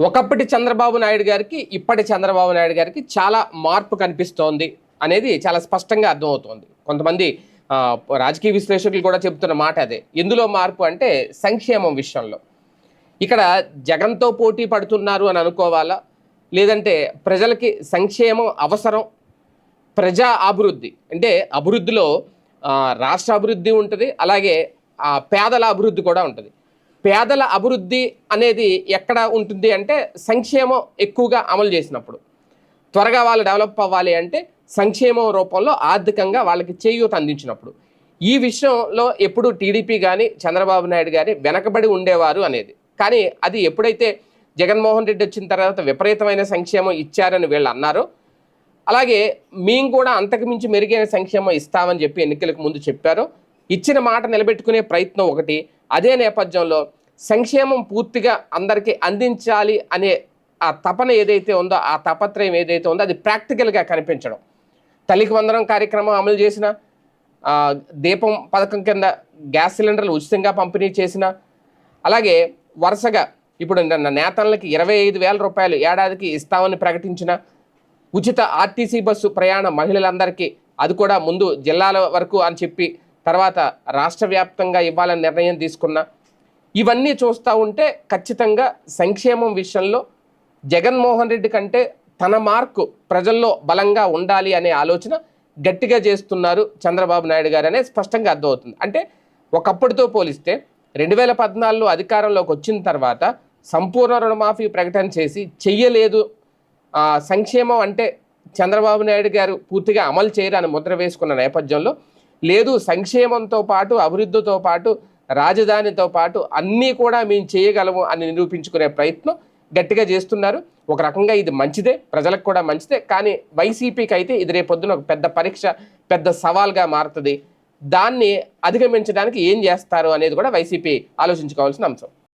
ఒకప్పటి చంద్రబాబు నాయుడు గారికి ఇప్పటి చంద్రబాబు నాయుడు గారికి చాలా మార్పు కనిపిస్తోంది అనేది చాలా స్పష్టంగా అర్థమవుతోంది. కొంతమంది రాజకీయ విశ్లేషకులు కూడా చెబుతున్న మాట అదే. ఎందులో మార్పు అంటే సంక్షేమం విషయంలో. ఇక్కడ జగన్తో పోటీ పడుతున్నారు అని అనుకోవాలా? లేదంటే ప్రజలకి సంక్షేమం అవసరం? ప్రజా అభివృద్ధి అంటే అభివృద్ధిలో రాష్ట్ర అభివృద్ధి ఉంటుంది అలాగే ఆ, పేదల అభివృద్ధి కూడా ఉంటుంది. పేదల అభివృద్ధి అనేది ఎక్కడ ఉంటుంది అంటే సంక్షేమం ఎక్కువగా అమలు చేసినప్పుడు. త్వరగా వాళ్ళు డెవలప్ అవ్వాలి అంటే సంక్షేమం రూపంలో ఆర్థికంగా వాళ్ళకి చేయూత అందించినప్పుడు. ఈ విషయంలో ఎప్పుడు టీడీపీ కానీ చంద్రబాబు నాయుడు కానీ వెనకబడి ఉండేవారు అనేది. కానీ అది ఎప్పుడైతే జగన్మోహన్ రెడ్డి వచ్చిన తర్వాత విపరీతమైన సంక్షేమం ఇచ్చారని వీళ్ళు అన్నారు. అలాగే మేము కూడా అంతకుమించి మెరుగైన సంక్షేమం ఇస్తామని చెప్పి ఎన్నికలకు ముందు చెప్పారు. ఇచ్చిన మాట నిలబెట్టుకునే ప్రయత్నం ఒకటి. అదే నేపథ్యంలో సంక్షేమం పూర్తిగా అందరికీ అందించాలి అనే ఆ తపన ఏదైతే ఉందో ఆ తపత్రయం ఏదైతే ఉందో అది ప్రాక్టికల్గా కనిపించడం. తల్లికి వందనం కార్యక్రమం అమలు చేసిన దీపం పథకం కింద గ్యాస్ సిలిండర్లు ఉచితంగా పంపిణీ చేసిన అలాగే వరుసగా ఇప్పుడు నిన్న నేతలకి ఇరవై ఐదు వేల రూపాయలు ఏడాదికి ఇస్తామని ప్రకటించిన ఉచిత ఆర్టీసీ బస్సు ప్రయాణ మహిళలందరికీ అది కూడా ముందు జిల్లాల వరకు అని చెప్పి తర్వాత రాష్ట్ర వ్యాప్తంగా ఇవ్వాలని నిర్ణయం తీసుకున్న ఇవన్నీ చూస్తూ ఉంటే ఖచ్చితంగా సంక్షేమం విషయంలో జగన్మోహన్ రెడ్డి కంటే తన మార్కు ప్రజల్లో బలంగా ఉండాలి అనే ఆలోచన గట్టిగా చేస్తున్నారు చంద్రబాబు నాయుడు గారు అనేది స్పష్టంగా అర్థమవుతుంది. అంటే ఒకప్పటితో పోలిస్తే రెండు వేల పద్నాలుగులో అధికారంలోకి వచ్చిన తర్వాత సంపూర్ణ రుణమాఫీ ప్రకటన చేసి చెయ్యలేదు. సంక్షేమం అంటే చంద్రబాబు నాయుడు గారు పూర్తిగా అమలు చేయరని ముద్ర వేసుకున్న నేపథ్యంలో లేదు సంక్షేమంతో పాటు అభివృద్ధితో పాటు రాజధానితో పాటు అన్నీ కూడా మేము చేయగలము అని నిరూపించుకునే ప్రయత్నం గట్టిగా చేస్తున్నారు. ఒక రకంగా ఇది మంచిదే ప్రజలకు కూడా మంచిదే కానీ వైసీపీకి అయితే ఇది రేపొద్దున ఒక పెద్ద పరీక్ష పెద్ద సవాల్గా మారుతుంది. దాన్ని అధిగమించడానికి ఏం చేస్తారు అనేది కూడా వైసీపీ ఆలోచించుకోవాల్సిన అంశం.